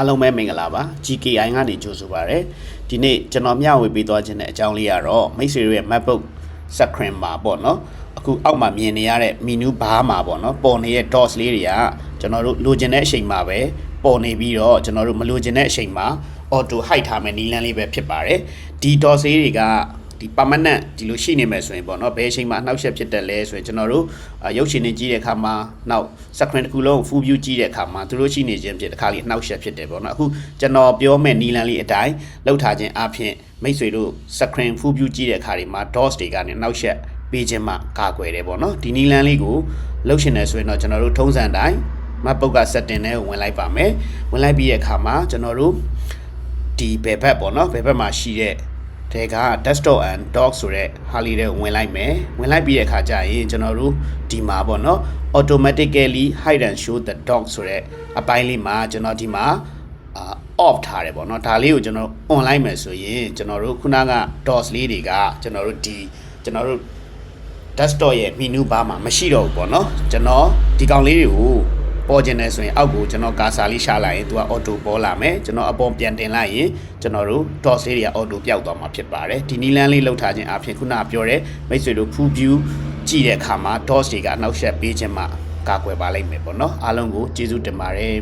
အားလုံးပဲမင်္ဂလာပါ GKI ကနေကြိုဆိုပါရစေဒီနေ့ကျွန်တော်မျှဝေပေးသွားခြင်းတဲ့အကြောင်းလေးကတော့မိတ်ဆွေတို့ရဲ့ MacBook screen မှာပေါ့နော်အခုအောက်မှာမြင်နေရတဲ့ menu bar မှာပေါ့နော်ပေါ်နေတဲ့ dots လေးတွေကကျွန်တော်တို့လိုချင်တဲ့အချိန်မှာပဲပေါ်နေပြီးတော့ကျွန်တော်တို့မလိုချင်တဲ့အချိန်မှာ auto hide ထားမယ်နည်းလမ်းလေးပဲဖြစ်ပါတယ်ဒီ dots လေးတွေက ဒီ permanent ဒီလိုရှိနေမယ်ဆိုရင်ပေါ့နော်ဘယ်အချိန်မှာအနှောက်အယှက်ဖြစ်တယ်လဲဆိုရင်ကျွန်တော်တို့အာရုပ်ရှင်တွေကြည့်တဲ့အခါမှာနောက် screen တစ်ခုလုံး full view ကြည့်တဲ့အခါမှာသူတို့ရှိနေခြင်းဖြစ်တစ်ခါလေးအနှောက်အယှက်ဖြစ်တယ်ပေါ့နော်အခုကျွန်တော်ပြောမဲ့နီလန်လေးအတိုင်းလောက်ထားခြင်းအပြင်မိတ်ဆွေတို့ screen full view ကြည့်တဲ့အခါတွေမှာ dots တွေကနေအနှောက်အယှက်ပေးခြင်းမှကာကွယ်တယ်ပေါ့နော်ဒီနီလန်လေးကိုလှုပ်ရှင်တယ်ဆိုရင်တော့ကျွန်တော်တို့ထုံးစံတိုင်း MacBook က setting နဲ့ဝင်လိုက်ပါမယ်ဝင်လိုက်ပြီးတဲ့အခါမှာကျွန်တော်တို့ဒီဘယ်ဘက်ပေါ့နော်ဘယ်ဘက်မှာရှိတဲ့ တဲက desktop and dock ဆိုတဲ့ဟာလေးတွေဝင်လိုက်မယ်ဝင်လိုက်ပြီးတဲ့အခါကျရင်ကျွန်တော်တို့ဒီမှာပေါ့နော် automatically hide and show the dock ဆိုတဲ့အပိုင်းလေးမှာကျွန်တော်ဒီမှာအာ off ထားတယ်ပေါ့နော်ဒါလေးကိုကျွန်တော် online မယ်ဆိုရင်ကျွန်တော်တို့ခုနက dots လေးတွေကကျွန်တော်တို့ဒီကျွန်တော်တို့ desktop ရဲ့ menu bar မှာမရှိတော့ဘူးပေါ့နော်ကျွန်တော်ဒီကောင်လေးတွေကို ပေါ်ကျင်တယ်ဆိုရင်အောက်ကိုကျွန်တော်ကာဆာလေးရှာလိုက်ရင်သူက auto ပေါ်လာမယ်ကျွန်တော်အပေါ်ပြန်တင်လိုက်ရင်ကျွန်တော်တို့ dots လေးတွေက auto ပျောက်သွားမှာဖြစ်ပါတယ်ဒီနီလန်းလေးလောက်ထားခြင်းအပြင်ခုနကပြောတဲ့မိတ်ဆွေတို့ full view ကြည့်တဲ့အခါမှာ dots တွေကအနောက်ရှက်ပေးခြင်းမှာကာကွယ်ပါလိမ့်မယ်ပေါ့နော်အားလုံးကိုကျေးဇူးတင်ပါတယ်